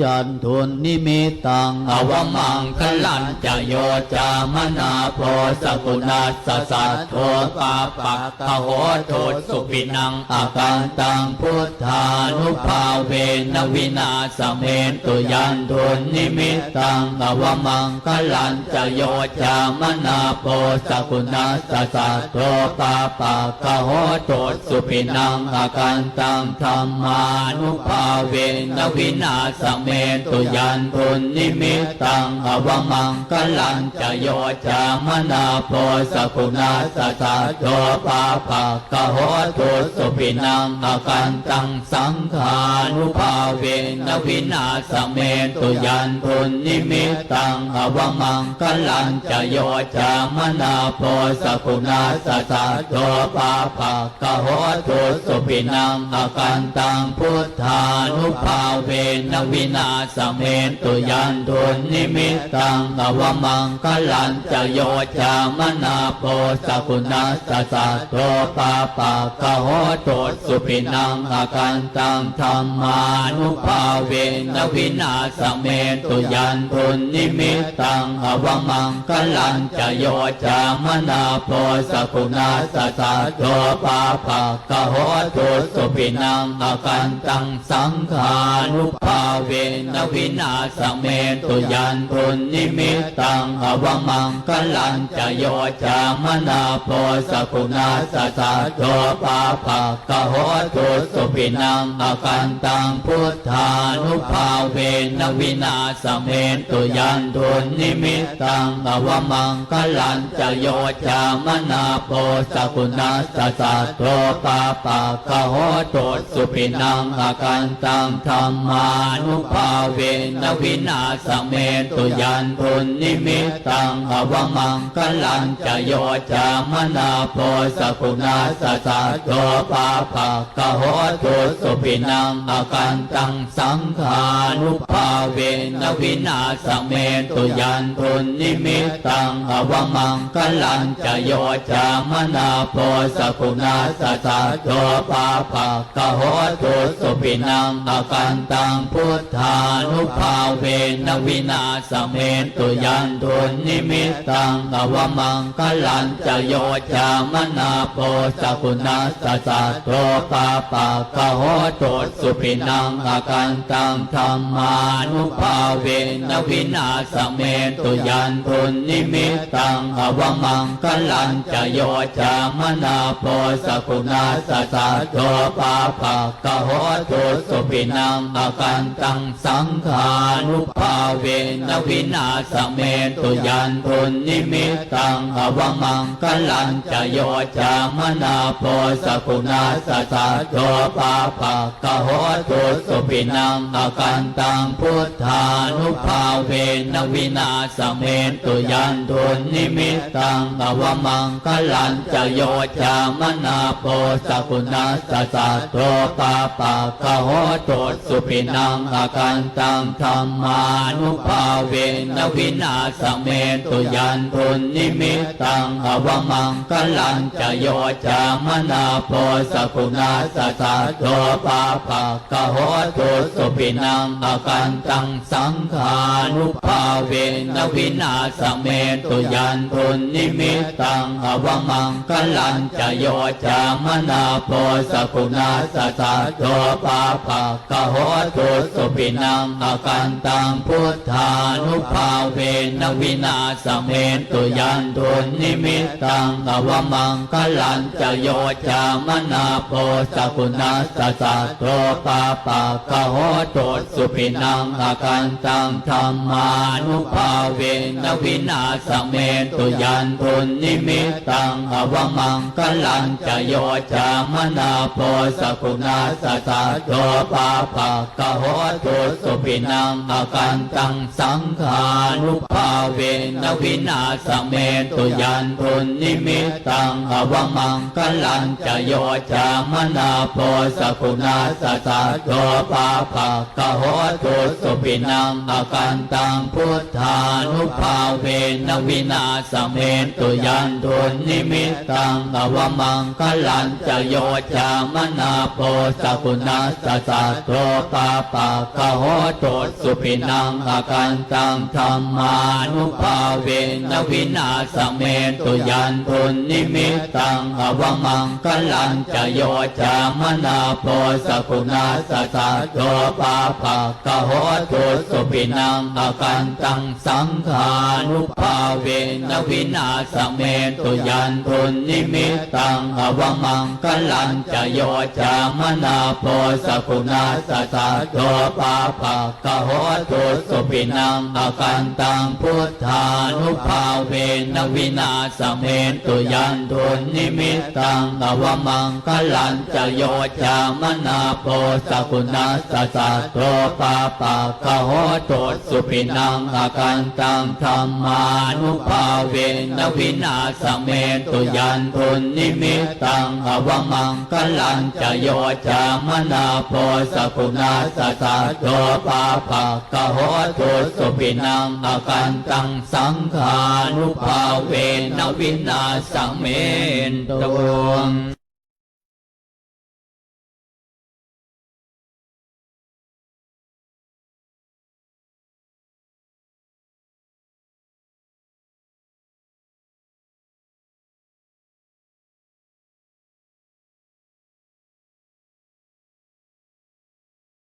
ยันทุนนิมิตังอวมังคลันจะโยจามนาโพสกุณัสสะสัทโทปาปักขโหโทสุปินังอาการตังพุทธานุภาเวนวินาสเมนตุยันทุนนิมิตังอวมังคลันจะโยจามนาโพสกุณัสสะสัทโทปาปักขโหโทสุปินังอาการตังธรรมานุภาเวนวินาสเมนตุยันทุนนิมิตังอวมังกลันจะโยจามนาโพสกุณาสสะโตปาภากโหตุสุปินังอาการตังสังขานุภาเวนวินาสเมตุยันทุนนิมิตังอวมังกลันจะโยจามนาโพสกุณาสสะโตปาภากโหตุสุปินังอาการตังพุทธานุภาเวนวินนาสเมนตุยันทุนนิมิตังอวมังกลันจะโยจามนาโพสกุณาสสะโตปาปากโหตุสุปินังอาการตังธรรมานุภาเวนวินาสเมนตุยันทุนนิมิตังอวมังกลันจะโยจามนาโพสกุณาสสะโตปาปากโหตุสุปินังอาการตังสังขานุภาเวนวินาสเมตุยันทุนนิมิตังอวมังกลันจะโยจามนาโพสกุณาสสะโตปาภากโหตุสุปินังอาการตังพุทธานุภาเวนวินาสเมตุยันทุนนิมิตังอวมังกลันจะโยจามนาโพสกุณาสสะโตปาภากโหตุสุปินังอาการตังธรรมานุภภาเวนวินาสเมตุยันทุนนิมิตังอวมังกลันจะโยจามนาโพสกุณาสสะโตปาภากะโหตุสุปินังอาการตังสังขานุภาเวนวินาสเมตุยันทุนนิมิตังอวมังกลันจะโยจามนาโพสกุณาสสะโตปาภากะโหตุสุปินังอาการตังพุทธานุภาเวนวินาสเมตุยันทุนนิมิตังอวมังกลันจะโยจามนาโพสกุณาสสะโตปาปากโหตุสุปินังอาการตังธรรมานุภาเวนวินาสเมตุยันทุนนิมิตังอวมังกลันจะโยจามนาโพสกุณาสสะโตปาปากโหตุสุปินังอาการตังสังขานุภาเวนวินาสเมตุยันทุนนิมิตังอวมังกลันจะโยจามนาโพสกุณาสสะโตปาปากโหตุสุปินังอาการตังพุทธานุภาเวนวินาสเมตุยันทุนนิมิตังอวมังกลันจะโยจามนาโพสกุณาสสะโตปาปากโหตุสุปินังอาการตังธรรมานุภาเวนวินาสเมตุยันทุนนิมิตตังอวมังกลันจะโยจามนาโพสกุณาสสะโตปาปากโหตุสุปินังอาการตังสังขานุภาเวนวินาสเมตุยันทุนนิมิตตังอวมังกลันจะโยจามนาโพสกุณาสสะโตปาปากโหตุสุปินังอาการตังพุทธา นุภาเวนวินาสเมนตุยันทุนิมิตังอวมังกลันจะโยจามนาโพสกุณาสสะโตปาปากโหตุสุปินังอาการตังธรรมานุภาเวนวินาสเมนตุยันทุนิมิตังอวมังกลันจะโยจามนาโพสกุณาสสะโตปาปากโหตุสุปินังอาการตังสังขานุภาเวนวินาสเมตุยันทุนนิมิตังอวมังกลันจะโยจามนาโพสกุณาสสะโตปาปากะโหตุสุปินังอาการตังพุทธานุภาเวนวินาสเมตุยันทุนนิมิตังอวมังกลันจะโยจามนาโพสกุณาสสะโตปาปากะโหตุสุปินังอาการตังังธรรมานุภาเวนวินาสเมตุยันทุนนิมิตตังอวมังกลังจะโยจามนาโพสกุณาสสะโตปาปะกะโหตุสุปินังอาการตังสังขานุภาเวนวินาสเมตุยันทุนนิมิตตังอวมังกลังจะโยจามนาโพสกุณาสสะโตปาปะกะโหตุสุปินังอการตังพุทธานุภาเวนวินาสเมตุยันทุนนิมิตตังอวมังกลันจะโยจามนาโพสกุณาสสะโตปาปะกะโหตุสุปินังอาการตังธรรมานุภาเวนวินาสเมตุยันทุนนิมิตตังอวมังกลันจะโยจามนาโพสกุณาสสะโตปาปะกะโหตุสุปินังอาการตังสังขานุภาเวนวินาสเมตุ